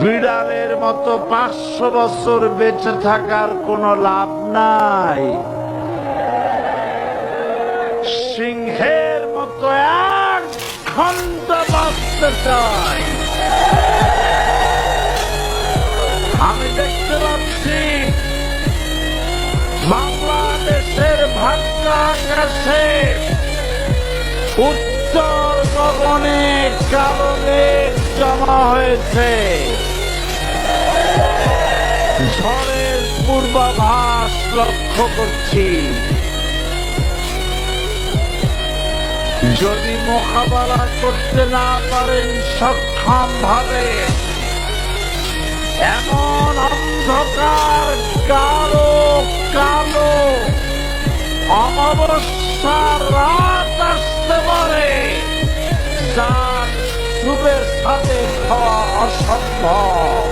বিড়ালের মতো পাঁচশো বছর বেঁচে থাকার কোনো লাভ নাই। সিংহের মতো এক ঘণ্টা বাঁচতে চাই। আমি দেখতে পাচ্ছি বাংলাদেশের ভাগ্য আকাশে উত্তর গগনে কালো হয়েছে। ঝড়ের পূর্বাভাস লক্ষ্য করছি। যদি মোকাবেলা করতে না পারেন সক্ষম ভাবে এমন অন্ধকার কালো কালো, অমাবস্যার রাত আসতে পারে। যার সুবের সাথে ああた。